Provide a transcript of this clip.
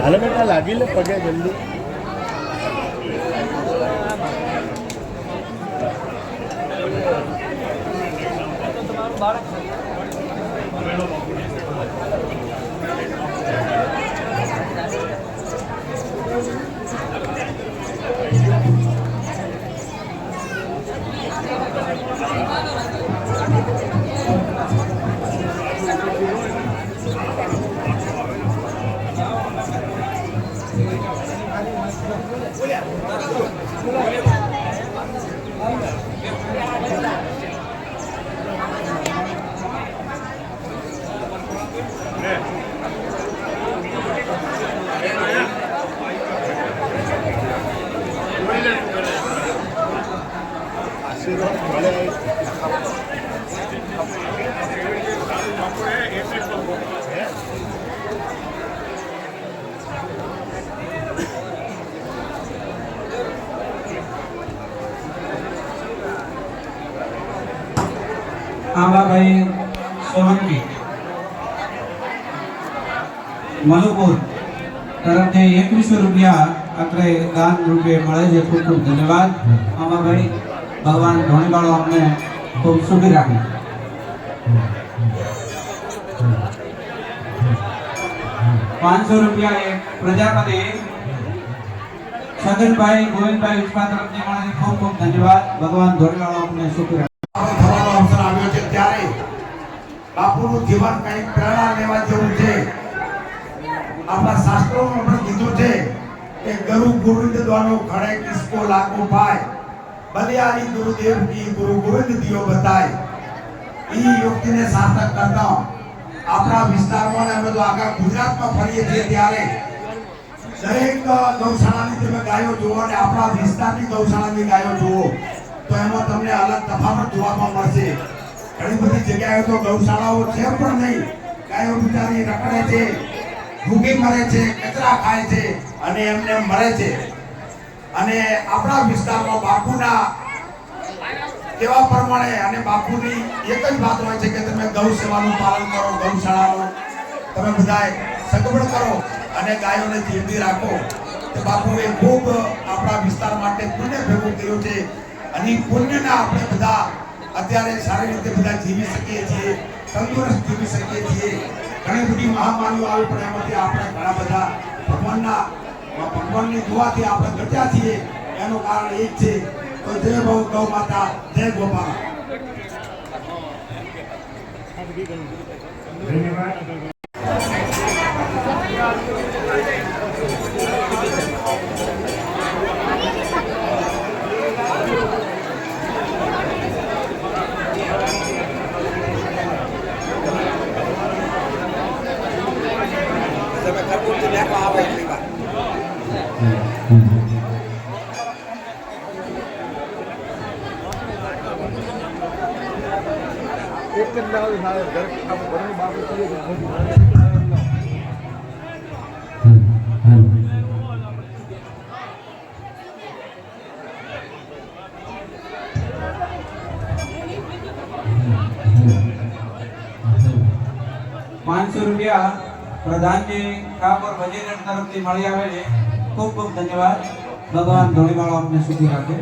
હાલે બેટા લાગી લે પગે જલ્દી Thank you. આંબાભાઈ સોલંકી મલુપુર તરફથી એકવીસો રૂપિયા અત્રે દાન રૂપે મળે છે ખૂબ ખૂબ ધન્યવાદ આંબાભાઈ ભગવાન ધોણીવાળો અમને ખૂબ સુખી રાખે પાંચસો રૂપિયા એક પ્રજાપતિ છગનભાઈ ગોવિંદભાઈ વિશ્વા તરફથી મળે છે ખૂબ ખૂબ ધન્યવાદ ભગવાન ધોણીવાળો અમને સુખી બાપુનું જીવન કંઈક પ્રેરણા લેવા જેવું છે. આપણા શાસ્ત્રોમાં પણ કીધું છે કે ગુરુ ગોવિંદ દ્વારો ખડે કિસકો લાગુ પાય. બલિયારી ગુરુદેવ કી ગુરુ ગોવિંદ દિયો બતાય. ઈ યુક્તિને સાર્થક કરતા આપણા વિસ્તારમાં અમે તો આખા ગુજરાતમાં ફરીએ છીએ ત્યારે. દરેક ગૌશાળાની તમે ગાયો જુઓ અને આપણા વિસ્તારની ગૌશાળાની ગાયો જુઓ, તો એમાં તમને અલગ તફાવત જોવામાં મળશે. ઘણી બધી જગ્યાએ તો ગૌશાળાઓ છે પણ નહીં. ગાયો બિચારી રખડે છે ભૂખી મરે છે, કચરા ખાય છે અને એમને મરે છે. અને આપણા વિસ્તારમાં બાપુના કેવા પ્રમાણે અને બાપુની એક જ વાત હોય છે કે તમે ગૌ સેવાનું પાલન કરો, ગૌશાળાનું. તમે બધાએ સગવડ કરો અને ગાયોને જીવતી રાખો. તો બાપુએ ખૂબ આપણા વિસ્તાર માટે પુણ્ય ભેગું કર્યું છે. અને પુણ્યના આપણે બધા અત્યારે સારી રીતે બધા જીવી શકીએ છીએ, તંદુરસ્ત જીવી શકીએ છીએ. ઘણી બધી મહામારીઓ આવી પણ એમાંથી આપણે ઘણા બધા ભગવાનના, ભગવાનની દુઆથી આપણે ઘટ્યા છીએ. એનું કારણ એ જ છે તો જય ગૌ ગૌ માતા, જય ગોપાલ. એક ಕೂಡ್ತೀನಿ ಯಾಕೆ ಲಾಭ ಐತ್ರಿ ಈಗ ಏಕೆಂದ್ರೆ ನಾವು ನಾಳೆ ಬರೋದು ಮಾಡಬೇಕು पाँच सौ रुपया પ્રધાનજી કાપર ભજીરન તરફથી મળી આવે છે. ખૂબ ખૂબ ધન્યવાદ. ભગવાન ધોળીવાળો આપને સુખી રાખે.